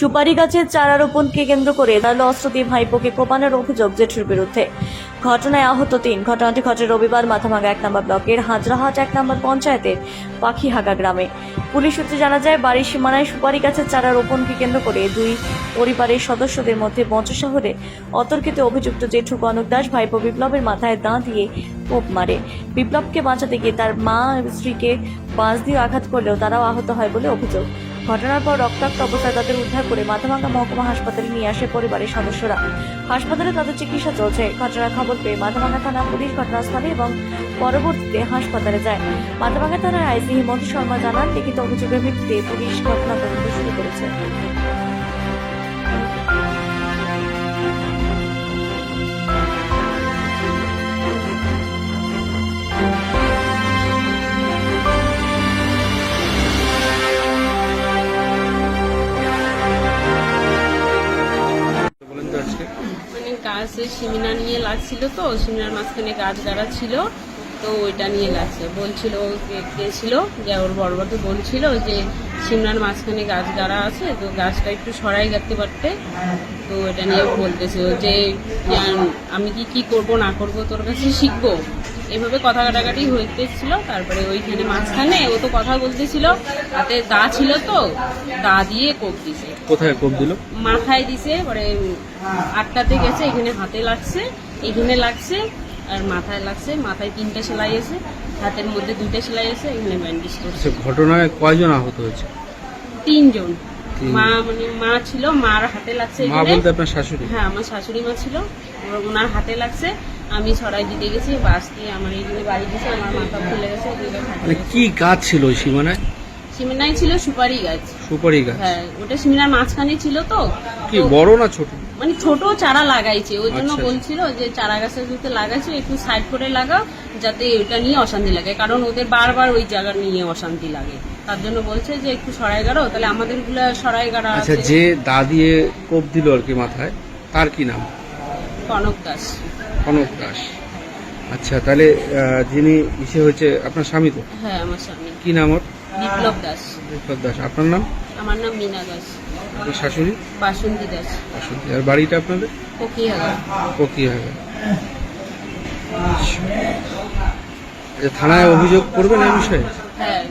সুপারি গাছের চারা রোপণকে কেন্দ্র করে ধারালো অস্ত্র দিয়ে ভাইপোকে কোপানোর অভিযোগ জেঠুর বিরুদ্ধে। ঘটনায় আহত তিন, ঘটনাটি ঘটে রবিবার মাথাভাঙ্গা এক নম্বর ব্লকের হাজরাহাট এক নম্বর পঞ্চায়েতের পাখিহাগা গ্রামে। পুলিশ সূত্রে জানা যায়, বাড়ির সীমানায় সুপারি গাছের চারা রোপণকে কেন্দ্র করে দুই পরিবারের সদস্যদের মধ্যে শহরে অতর্কিত অভিযুক্ত জেঠু কনক দাস ভাইপো বিপ্লবের মাথায় দাঁ দিয়ে কোপ মারে। বিপ্লবকে বাঁচাতে গিয়ে তার মা স্ত্রীকে বাঁশ দিয়ে আঘাত করলেও তারাও আহত হয় বলে অভিযোগ। ঘটনার পর রক্তাক্ত অবস্থায় তাদের উদ্ধার করে মাথাভাঙ্গা মহকুমা হাসপাতালে নিয়ে আসে পরিবারের সদস্যরা। হাসপাতালে তাদের চিকিৎসা চলছে। ঘটনার খবর পেয়ে মাথাভাঙ্গা থানা পুলিশ ঘটনাস্থলে এবং পরবর্তীতে হাসপাতালে যায়। মাথাভাঙ্গা থানার আইসি হিমন্ত শর্মা জানান, লিখিত অভিযোগের ভিত্তিতে পুলিশ ঘটনা তদন্ত শুরু করেছে। গাছে সিমিনা নিয়ে লাগছিল তো, সিমিনার মাঝখানে গাছ গাড়া ছিল, তো ওইটা নিয়ে লাগছে বলছিল ও কে- কে ছিল? যে ওর বড়বাকে বলছিল যে সিমনার মাঝখানে গাছ গাড়া আছে, তো গাছটা একটু সরাই গাড়তে পারতে। তো এটা নিয়ে বলতেছে যে আমি কি কি করব, না করব তোর কাছে শিখব? এভাবে কথা কাটাকাটি হইতেছিল, তারপরে ওইখানে মাঝখানে ও তো কথা বলতেছিল। হাতে দা ছিল তো দা দিয়ে কোপ দিছে। কোথায় কোপ দিল? মাথায় দিছে পরে আটটাতে গেছে এখানে হাতে লাগছে এখানে লাগছে আর মাথায় লাগছে মাথায় তিনটা সেলাই আছে হাতের মধ্যে দুইটা সেলাই আছে এখানে ব্যান্ডেজ করছে। আচ্ছা ঘটনায় কয়জন আহত হয়েছে? তিনজন। মা মানে মা ছিল মার হাতে লাগছে মা বলতে আপনার শাশুড়ি? হ্যাঁ আমার শাশুড়ি মা ছিল ওর- ওনার হাতে লাগছে আমি ছড়াই দিতে গেছি বাস দিয়ে আমার এইদিকে বাড়ি দিয়েছে আমার মাথা ফুলে গেছে মানে কি গাছ ছিল ওই সীমানায়? সিমিনায় ছিল সুপারি গাছ। সুপারি গাছ? হ্যাঁ ওটা সিমিনার মাঝখানে ছিল তো। কি বড় না ছোট? মানে ছোট চারা লাগাইছে ওই জন্য আচ্ছা। বলছিল যে চারা গাছের যাতে লাগাইছে একটু সাইড করে লাগাও যাতে ওটা নিয়ে অশান্তি লাগে। কারণ ওদের বারবার ওই জায়গা নিয়ে অশান্তি লাগে। তার জন্য বলছে যে একটু সরাই গাড়ো তাহলে আমাদেরগুলা সরাই গাড়া আচ্ছা আছে যে দা দিয়ে কোপ দিল আর কি মাথায় তার কি নাম? কনক দাস। কনক দাস। আচ্ছা তাহলে যিনি ইসে হয়েছে আপনার স্বামী তো? হ্যাঁ আমার স্বামী। কি নাম ওর? বিপ্লব দাস। বিপ্লব দাস। আপনার নাম? আমার নাম মিনা দাস। আপনার শাশুড়ি? বাসন্তী দাস। বাসন্তী। আর বাড়িটা আপনাদের? আচ্ছা থানায় অভিযোগ করবেন এই বিষয়ে? হ্যাঁ।